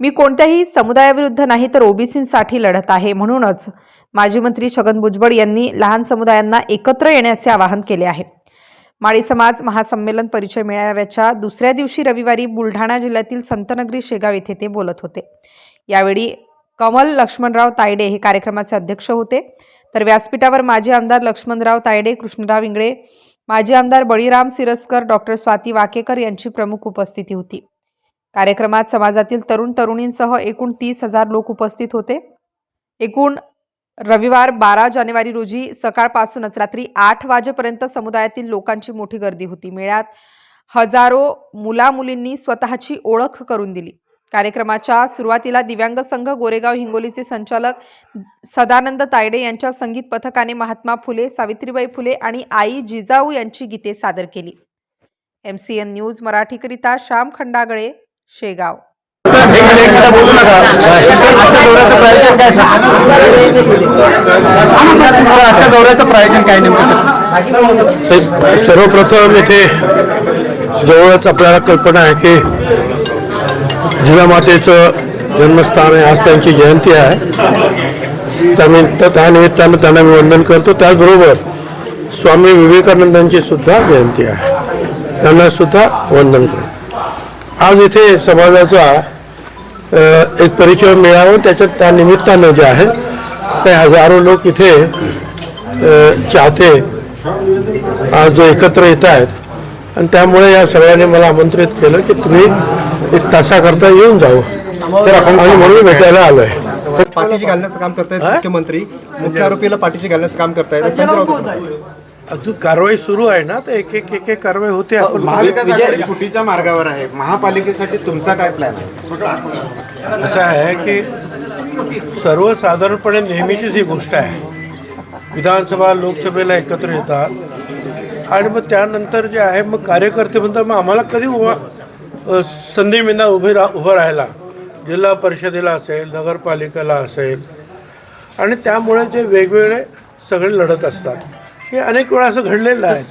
मी कोणत्याही समुदायाविरुद्ध नाही तर ओबीसींसाठी लढत आहे म्हणूनच माजी मंत्री छगन भुजबळ यांनी लहान समुदायांना एकत्र येण्याचे आवाहन केले आहे. माळी समाज महासंमेलन परिचय मेळाव्याच्या दुसऱ्या दिवशी रविवारी बुलढाणा जिल्ह्यातील संतनगरी शेगाव येथे ते बोलत होते. यावेळी कमल लक्ष्मणराव तायडे हे कार्यक्रमाचे अध्यक्ष होते. तर व्यासपीठावर माजी आमदार लक्ष्मणराव तायडे कृष्णराव इंगळे माजी आमदार बळीराम सिरस्कर डॉक्टर स्वाती वाकेकर यांची प्रमुख उपस्थिती होती. कार्यक्रमात समाजातील तरुण तरुणींसह एकूण तीस हजार लोक उपस्थित होते. एकूण रविवार बारा जानेवारी रोजी सकाळपासूनच रात्री आठ वाजेपर्यंत समुदायातील लोकांची मोठी गर्दी होती. मेळ्यात हजारो मुला मुलींनी स्वतःची ओळख करून दिली. कार्यक्रमाच्या सुरुवातीला दिव्यांग संघ गोरेगाव हिंगोलीचे संचालक सदानंद तायडे यांच्या संगीत पथकाने महात्मा फुले सावित्रीबाई फुले आणि आई जिजाऊ यांची गीते सादर केली. एम सी एन न्यूज मराठीकरिता श्याम खंडागळे शेगाव. सर्वप्रथम इथे जवळच आपल्याला कल्पना आहे की जिजामातेचं जन्मस्थान आहे. आज त्यांची जयंती आहे. त्यानिमित्त त्यानिमित्तानं त्यांना मी वंदन करतो. त्याचबरोबर स्वामी विवेकानंदांची सुद्धा जयंती आहे. त्यांना सुद्धा वंदन करतो. आज इथे समाजाचा एक परिचय मिळावं त्याच्यात त्या निमित्तानं जे आहे ते हजारो लोक इथे चाहते. आज एकत्र येत आहेत. आणि त्यामुळे या सगळ्यांनी मला आमंत्रित केलं की तुम्ही एक तासाकरता येऊन जावं. सर आपण आणि म्हणून भेटायला आलोय. सर पाठीशी घालण्याचं काम करतायत मुख्यमंत्री. मुख्य आरोपीला पाठीशी घालण्याचं काम करतायत. अजून कारवाई सुरू आहे ना तर एक एक एक एक कारवाई होते आपण महाविकास आघाडी फुटीच्या मार्गावर आहे. महापालिकेसाठी तुमचा काय प्लॅन आहे? असं आहे की सर्वसाधारणपणे नेहमीचीच ही गोष्ट आहे. विधानसभा लोकसभेला एकत्र येतात. आणि मग त्यानंतर जे आहे मग कार्यकर्ते म्हणतात मग आम्हाला कधी उभा संधी मिळणार उभे रा उभं राहायला? जिल्हा परिषदेला असेल नगरपालिकेला असेल. आणि त्यामुळे जे वेगवेगळे सगळे लढत असतात. हे अनेक वेळा असं घडलेलं आहे.